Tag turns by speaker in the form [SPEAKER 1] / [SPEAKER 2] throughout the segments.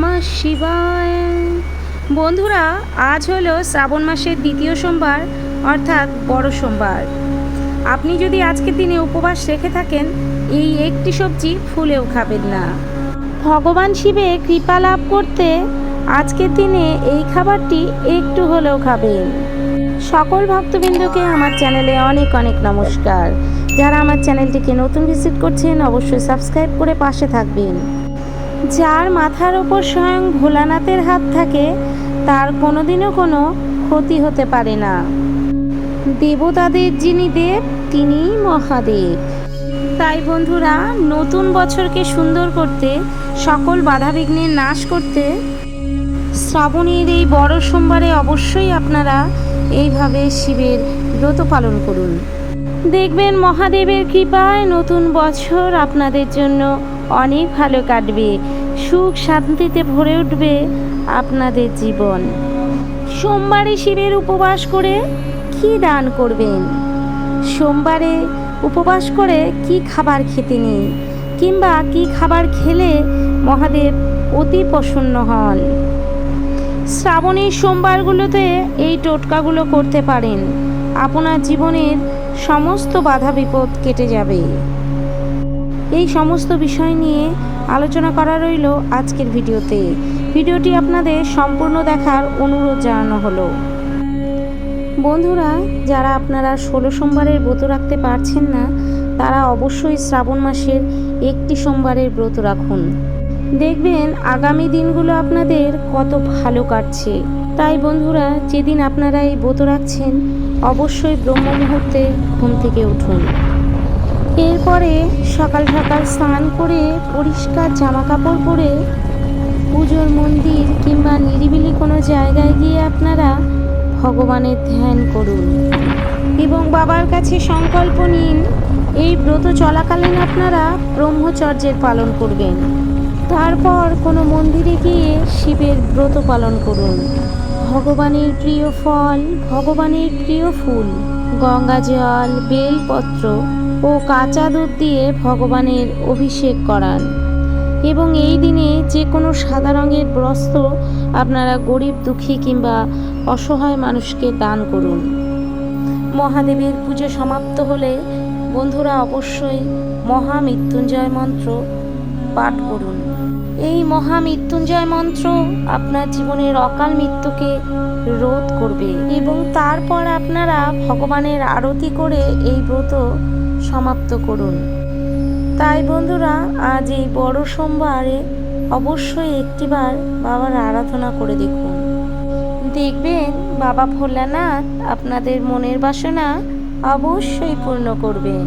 [SPEAKER 1] নমঃ শিবায়। বন্ধুরা, আজ হলো শ্রাবণ মাসের দ্বিতীয় সোমবার, অর্থাৎ বড় সোমবার। আপনি যদি আজকের দিনে উপবাস রেখে থাকেন, এই একটি সবজি ফুলেও খাবেন না। ভগবান শিবে কৃপা লাভ করতে আজকের দিনে এই খাবারটি একটু হলেও খাবেন। সকল ভক্তবৃন্দকে আমার চ্যানেলে অনেক অনেক নমস্কার। যারা আমার চ্যানেলটিকে নতুন ভিজিট করছেন, অবশ্যই সাবস্ক্রাইব করে পাশে থাকবেন। যার মাথার ওপর স্বয়ং ভোলানাথের হাত থাকে, তার কোনোদিনও কোনো ক্ষতি হতে পারে না। দেবতাদের যিনি দেব, তিনিই মহাদেব। তাই বন্ধুরা, নতুন বছরকে সুন্দর করতে, সকল বাধাবিঘ্নের নাশ করতে, শ্রাবণের এই বড় সোমবারে অবশ্যই আপনারা এইভাবে শিবের ব্রত পালন করুন। দেখবেন মহাদেবের কৃপায় নতুন বছর আপনাদের জন্য অনেক ভালো কাটবে। সুখ শান্তিতে ভরে উঠবে আপনাদের জীবন। সোমবারে শিবের উপবাস করে কি দান করবেন? সোমবারে উপবাস করে কি খাবার খেতে নেই? কিংবা কি খাবার খেলে মহাদেব অতি প্রসন্ন হন? শ্রাবণের সোমবারগুলোতে এই টোটকাগুলো করতে পারেন। আপনার জীবনের সমস্ত বাধা বিপদ কেটে যাবে। এই সমস্ত বিষয় নিয়ে আলোচনা করা রইল আজকের ভিডিওতে। ভিডিওটি আপনাদের সম্পূর্ণ দেখার অনুরোধ জানানো হলো। বন্ধুরা, যারা আপনারা ষোলো সোমবারের ব্রত রাখতে পারছেন না, তারা অবশ্যই শ্রাবণ মাসের একটি সোমবারের ব্রত রাখুন। দেখবেন, আগামী দিনগুলো আপনাদের কত ভালো কাটছে। তাই বন্ধুরা, যেদিন আপনারা এই ব্রত রাখছেন, অবশ্যই ব্রহ্ম মুহূর্তে ঘুম থেকে উঠুন। এরপরে সকাল সকাল স্নান করে পরিষ্কার জামা কাপড় পরে পুজোর মন্দির কিংবা নিরিবিলি কোনো জায়গায় গিয়ে আপনারা ভগবানের ধ্যান করুন। এবং বাবার কাছে সংকল্প নিন, এই ব্রত চলাকালীন আপনারা ব্রহ্মচর্যের পালন করবেন। তারপর কোনো মন্দিরে গিয়ে শিবের ব্রত পালন করুন। ভগবানের প্রিয় ফল, ভগবানের প্রিয় ফুল, গঙ্গা জল, বেলপত্র ও কাঁচা দুধ দিয়ে ভগবানের অভিষেক করান। এবং এই দিনে যে কোনো সাদা রঙের বস্ত্র আপনারা গরিব, দুঃখী কিংবা অসহায় মানুষকে দান করুন। মহাদেবের পুজো সমাপ্ত হলে বন্ধুরা অবশ্যই মহামৃত্যুঞ্জয় মন্ত্র পাঠ করুন। এই মহামৃত্যুঞ্জয় মন্ত্র আপনার জীবনের অকাল মৃত্যুকে রোধ করবে এবং তারপর আপনারা ভগবানের আরতি করে এই ব্রত সমাপ্ত করুন। তাই বন্ধুরা, আজ এই বড় সোমবারে অবশ্যই একটিবার বাবার আরাধনা করে দেখুন। দেখবেন বাবা ভোলানাথ আপনাদের মনের বাসনা অবশ্যই পূর্ণ করবেন।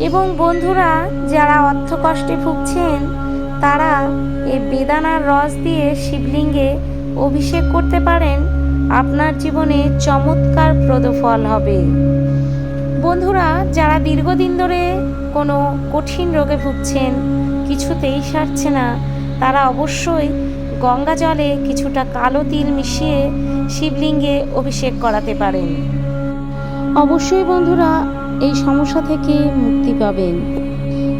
[SPEAKER 1] এবং বন্ধুরা, যারা অর্থ কষ্টে ভুগছেন, তারা এই বেদানার রস দিয়ে শিবলিঙ্গে অভিষেক করতে পারেন, আপনার জীবনে চমৎকার প্রদ ফল হবে। বন্ধুরা, যারা দীর্ঘদিন ধরে কোনো কঠিন রোগে ভুগছেন, কিছুতেই সারছে না, তারা অবশ্যই গঙ্গা জলে কিছুটা কালো তিল মিশিয়ে শিবলিঙ্গে অভিষেক করাতে পারেন। অবশ্যই বন্ধুরা, এই সমস্যা থেকে মুক্তি পাবেন।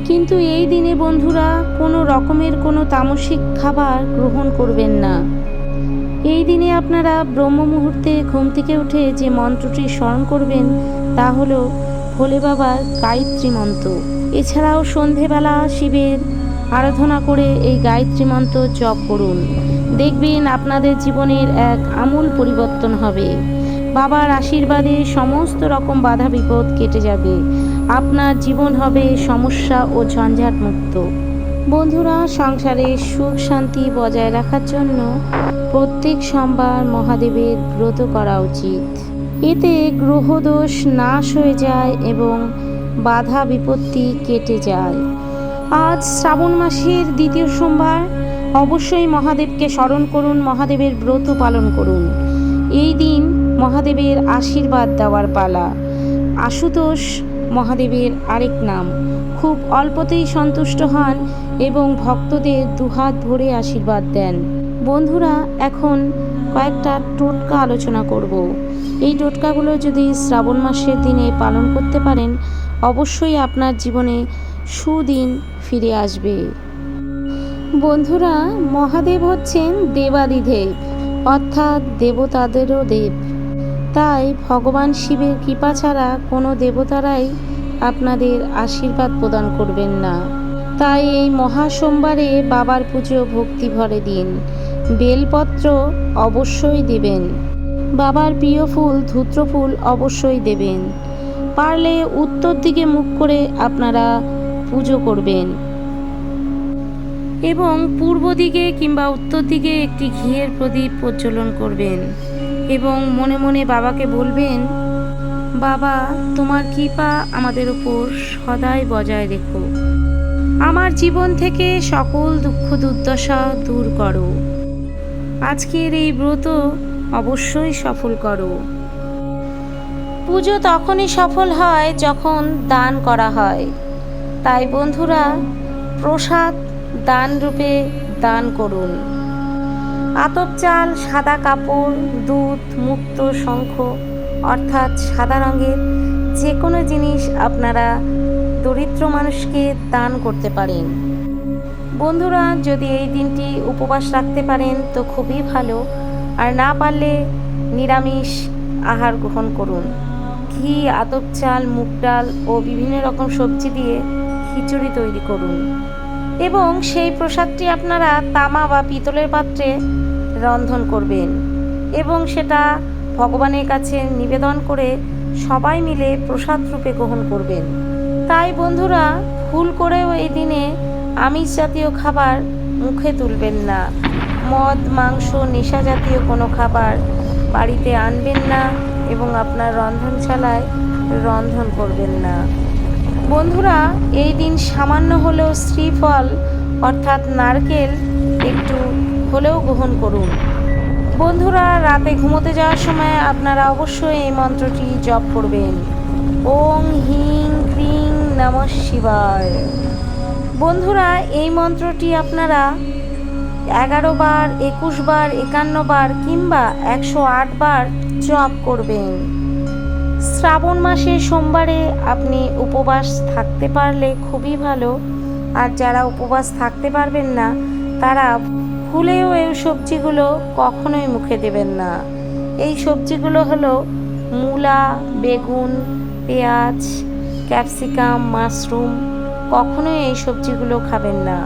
[SPEAKER 1] কিন্তু এই দিনে বন্ধুরা, কোনো রকমের কোনো তামসিক খাবার গ্রহণ করবেন না। এই দিনে আপনারা ব্রহ্ম মুহূর্তে ঘুম থেকে উঠে যে মন্ত্রটি স্মরণ করবেন, তা হল ভোলে বাবার গায়ত্রী মন্ত্র। এছাড়াও সন্ধেবেলা শিবের আরাধনা করে এই গায়ত্রী মন্ত্র জপ করুন। দেখবেন আপনাদের জীবনের এক আমূল পরিবর্তন হবে। বাবার আশীর্বাদে সমস্ত রকম বাধা বিপদ কেটে যাবে। আপনার জীবন হবে সমস্যা ও ঝঞ্ঝাট মুক্ত বন্ধুরা, সংসারে সুখ শান্তি বজায় রাখার জন্য প্রত্যেক সোমবার মহাদেবের ব্রত করা উচিত। এতে গ্রহদোষ নাশ হয়ে যায় এবং বাধা বিপত্তি কেটে যায়। আজ শ্রাবণ মাসের দ্বিতীয় সোমবার, অবশ্যই মহাদেবকে স্মরণ করুন, মহাদেবের ব্রত পালন করুন। এই দিন মহাদেবের আশীর্বাদ দেওয়ার পালা। আশুতোষ মহাদেবের আরেক নাম। খুব অল্পতেই সন্তুষ্ট হন এবং ভক্তদের দুহাত ভরে আশীর্বাদ দেন। বন্ধুরা, এখন কয়েকটা টোটকা আলোচনা করব। এই টোটকাগুলো যদি শ্রাবণ মাসের দিনে পালন করতে পারেন, অবশ্যই আপনার জীবনে সুদিন ফিরে আসবে। বন্ধুরা, মহাদেব হচ্ছেন দেবাদিদেব, অর্থাৎ দেবতাদেরও দেব। তাই ভগবান শিবের কৃপা ছাড়া কোনো দেবতারাই আপনাদের আশীর্বাদ প্রদান করবেন না। তাই এই মহা সোমবারে বাবার পুজো ভক্তি ভরে দিন। বেলপত্র অবশ্যই দেবেন। বাবার প্রিয় ফুল, ধূত্র ফুল অবশ্যই দেবেন। পারলে উত্তর দিকে মুখ করে আপনারা পুজো করবেন। এবং পূর্ব দিকে কিংবা উত্তর দিকে একটি ঘিয়ের প্রদীপ প্রজ্বলন করবেন। এবং মনে মনে বাবাকে বলবেন, বাবা, তোমার কৃপা আমাদের উপর সদাই বজায় রেখো। আমার জীবন থেকে সকল দুঃখ দুর্দশা দূর করো। আজকের এই ব্রত অবশ্যই সফল করো। পুজো তখনই সফল হয় যখন দান করা হয়। তাই বন্ধুরা, প্রসাদ দান রূপে দান করুন। আতপ চাল, সাদা কাপড়, দুধ, মুক্ত শঙ্খ, অর্থাৎ সাদা রঙের যে কোনো জিনিস আপনারা দরিদ্র মানুষকে দান করতে পারেন। বন্ধুরা, যদি এই দিনটি উপবাস রাখতে পারেন তো খুবই ভালো। আর না পারলে নিরামিষ আহার গ্রহণ করুন। ঘি, আতপ চাল, মুগ ডাল ও বিভিন্ন রকম সবজি দিয়ে খিচুড়ি তৈরি করুন। এবং সেই প্রসাদটি আপনারা তামা বা পিতলের পাত্রে রন্ধন করবেন এবং সেটা ভগবানের কাছে নিবেদন করে সবাই মিলে প্রসাদ রূপে গ্রহণ করবেন। তাই বন্ধুরা, ভুল করেও এই দিনে আমিষ জাতীয় খাবার মুখে তুলবেন না। মদ, মাংস, নেশা জাতীয় কোনো খাবার বাড়িতে আনবেন না এবং আপনার রন্ধনশালায় রন্ধন করবেন না। বন্ধুরা, এই দিন সামান্য হলেও শ্রীফল অর্থাৎ নারকেল একটু হলেও গ্রহণ করুন। বন্ধুরা, রাতে ঘুমোতে যাওয়ার সময় আপনারা অবশ্যই এই মন্ত্রটি জপ করবেন। ওং হিং ক্রিং নম শিবায়। বন্ধুরা, এই মন্ত্রটি আপনারা এগারো বার, একুশ বার, একান্ন বার কিংবা একশো আট বার জপ করবেন। শ্রাবণ মাসে সোমবারে আপনি উপবাস থাকতে পারলে খুবই ভালো। আর যারা উপবাস থাকতে পারবেন না, তারা ভুলেও এই সবজিগুলো কখনোই মুখে দেবেন না। এই সবজিগুলো হলো মূলা, বেগুন, পেঁয়াজ ক্যাপসিকাম, মাশরুম, কখনোই এই সবজিগুলো খাবেন না।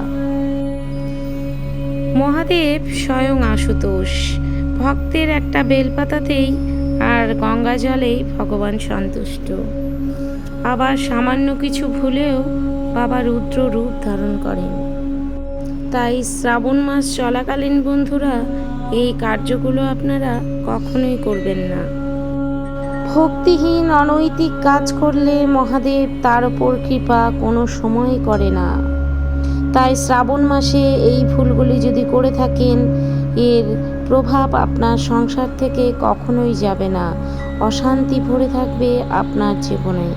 [SPEAKER 1] মহাদেব স্বয়ং আশুতোষ। ভক্তের একটা বেলপাতাতেই আর গঙ্গা জলেই ভগবান সন্তুষ্ট। আবার সামান্য কিছু ভুলেও বাবা রুদ্র রূপ ধারণ করেন। তাই শ্রাবণ মাস চলাকালীন বন্ধুরা, এই কার্যগুলো আপনারা কখনোই করবেন না। ভক্তিহীন অনৈতিক কাজ করলে মহাদেব তার ওপর কৃপা কোনো সময় করে না। তাই শ্রাবণ মাসে এই ফুলগুলি যদি করে থাকেন, এর প্রভাব আপনার সংসার থেকে কখনোই যাবে না। অশান্তি ভরে থাকবে আপনার জীবনে।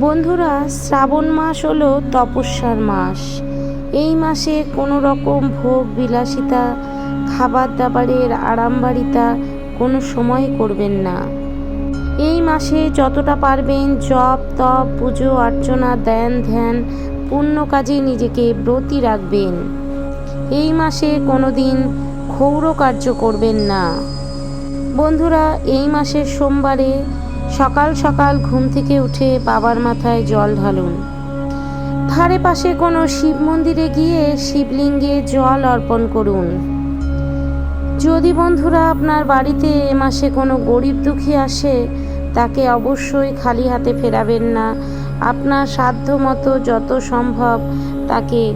[SPEAKER 1] বন্ধুরা, শ্রাবণ মাস হলো তপস্যার মাস। এই মাসে কোনো রকম ভোগ বিলাসিতা, খাবার দাবারের আরামবাড়িতা কোনো সময় করবেন না। এই মাসে যতটা পারবেন জপ, তপ, পুজো, অর্চনা, ধ্যান ধ্যান পূর্ণ কাজে নিজেকে ব্রতী রাখবেন। এই মাসে কোনো দিন ক্ষৌর কার্য করবেন না। বন্ধুরা, এই মাসের সোমবারে সকাল সকাল ঘুম থেকে উঠে বাবার মাথায় জল ঢালুন। ধারে পাশে কোনো শিব মন্দিরে গিয়ে শিবলিঙ্গে জল অর্পণ করুন। যদি বন্ধুরা আপনার বাড়িতে এ মাসে কোনো গরিব দুঃখী আসে তাকে অবশ্যই খালি হাতে ফেরাবেন না। আপনার সাধ্য মতো যত সম্ভব তাকে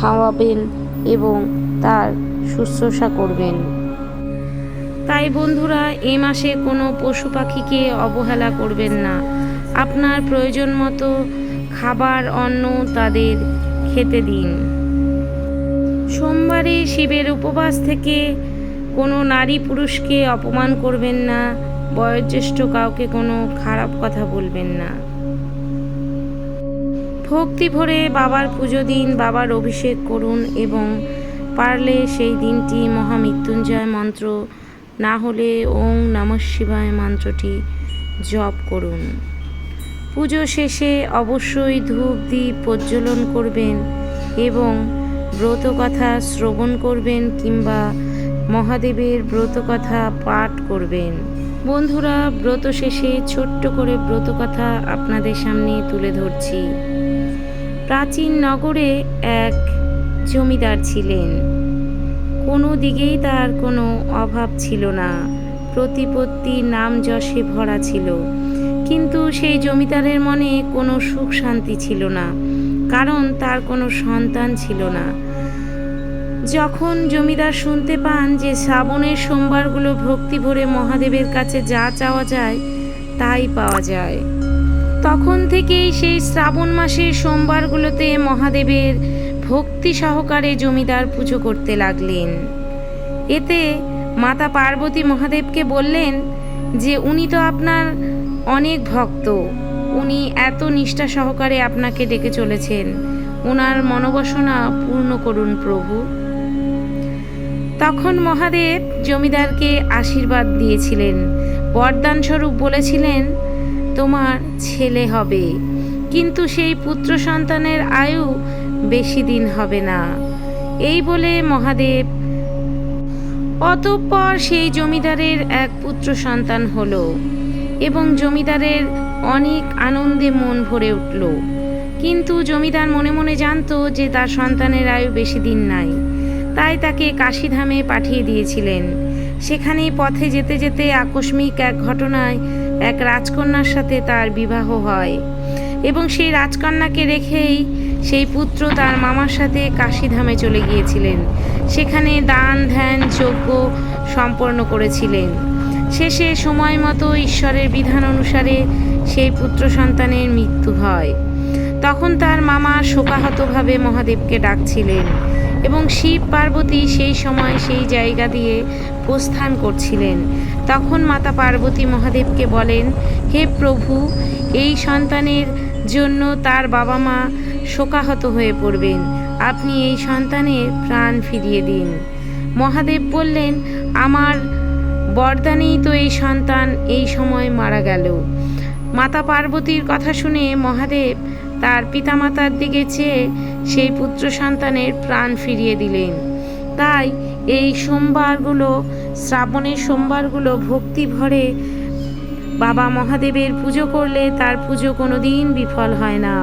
[SPEAKER 1] খাওয়াবেন এবং তার শুশ্রূষা করবেন। তাই বন্ধুরা, এ মাসে কোনো পশু পাখিকে অবহেলা করবেন না। আপনার প্রয়োজন মতো খাবার, অন্ন তাদের খেতে দিন। সোমবারে শিবের উপবাস থেকে কোনো নারী পুরুষকে অপমান করবেন না। বয়োজ্যেষ্ঠ কাউকে কোনো খারাপ কথা বলবেন না। ভক্তি ভরে বাবার পুজো দিন, বাবার অভিষেক করুন এবং পারলে সেই দিনটি মহামৃত্যুঞ্জয় মন্ত্র। না হলে ওং নম শিবায় মন্ত্রটি জপ করুন। পুজো শেষে অবশ্যই ধূপ দ্বীপ প্রজ্বলন করবেন এবং ব্রত কথা শ্রবণ করবেন কিংবা মহাদেবের ব্রত কথা পাঠ করবেন। বন্ধুরা, ব্রত শেষে ছোট্ট করে ব্রত কথা আপনাদের সামনে তুলে ধরছি। প্রাচীন নগরে এক জমিদার ছিলেন। কোনো দিকেই তার কোনো অভাব ছিল না। প্রতিপত্তি নাম যশে ভরা ছিল। কিন্তু সেই জমিদারের মনে কোনো সুখ শান্তি ছিল না। কারণ তার কোনো সন্তান ছিল না। যখন জমিদার শুনতে পান যে শ্রাবণের সোমবারগুলো ভক্তি ভরে মহাদেবের কাছে যা চাওয়া যায়, তাই পাওয়া যায়। তখন থেকেই সেই শ্রাবণ মাসের সোমবারগুলোতে মহাদেবের ভক্তি সহকারে জমিদার পুজো করতে লাগলেন। এতে মাতা পার্বতী মহাদেবকে বললেন যে, উনি তো আপনার অনেক ভক্ত। উনি এত নিষ্ঠা সহকারে আপনাকে ডেকে চলেছেন। ওনার মনোবাসনা পূর্ণ করুন প্রভু। তখন মহাদেব জমিদারকে আশীর্বাদ দিয়েছিলেন। বরদান স্বরূপ বলেছিলেন, তোমার ছেলে হবে, কিন্তু সেই পুত্র সন্তানের আয়ু বেশি দিন হবে না। এই বলে মহাদেব অতঃপর সেই জমিদারের এক পুত্র সন্তান হলো এবং জমিদারের অনেক আনন্দে মন ভরে উঠল। কিন্তু জমিদার মনে মনে জানতো যে তার সন্তানের আয়ু বেশি দিন নাই। তাই তাকে কাশিধামে পাঠিয়ে দিয়েছিলেন। সেখানে পথে যেতে যেতে আকস্মিক এক ঘটনায় এক রাজকন্যার সাথে তার বিবাহ হয় এবং সেই রাজকন্যাকে রেখেই সেই পুত্র তার মামার সাথে কাশিধামে চলে গিয়েছিলেন। সেখানে দান, ধ্যান, যজ্ঞ সম্পন্ন করেছিলেন। শেষে সময় মতো ঈশ্বরের বিধান অনুসারে সেই পুত্র সন্তানের মৃত্যু হয়। তখন তার মামা শোকাহতভাবে মহাদেবকে ডাকছিলেন এবং শিব পার্বতী সেই সময় সেই জায়গা দিয়ে প্রস্থান করছিলেন। তখন মাতা পার্বতী মহাদেবকে বলেন, হে প্রভু, এই সন্তানের জন্য তার বাবা মা শোকাহত হয়ে পড়বেন। আপনি এই সন্তানের প্রাণ ফিরিয়ে দিন। মহাদেব বললেন, আমার বরদানেই তো এই সন্তান এই সময় মারা গেল। মাতা পার্বতীর কথা শুনে মহাদেব তার পিতামাতার দিকে চেয়ে সেই পুত্র সন্তানের প্রাণ ফিরিয়ে দিলেন। তাই এই সোমবারগুলো, শ্রাবণের সোমবারগুলো ভক্তি ভরে বাবা মহাদেবের পুজো করলে তার পুজো কোনো দিন বিফল হয় না।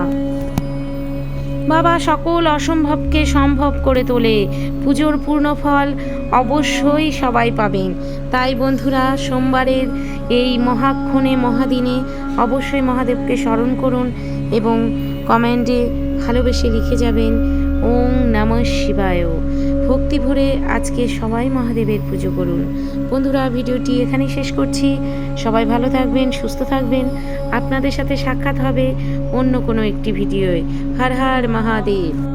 [SPEAKER 1] বাবা সকল অসম্ভবকে সম্ভব করে তোলে। পুজোর পূর্ণ ফল অবশ্যই সবাই পাবেন। তাই বন্ধুরা, সোমবারের এই মহাক্ষণে, মহাদিনে অবশ্যই মহাদেবকে স্মরণ করুন। এবং কমেন্টে ভালোবেসে লিখে যাবেন, ওং নম শিবায়। ভক্তি ভরে আজকে সবাই মহাদেবের পুজো করুন। বন্ধুরা, ভিডিওটি এখানেই শেষ করছি। সবাই ভালো থাকবেন, সুস্থ থাকবেন। আপনাদের সাথে সাক্ষাৎ হবে অন্য কোনো একটি ভিডিওয়। হর হর মহাদেব।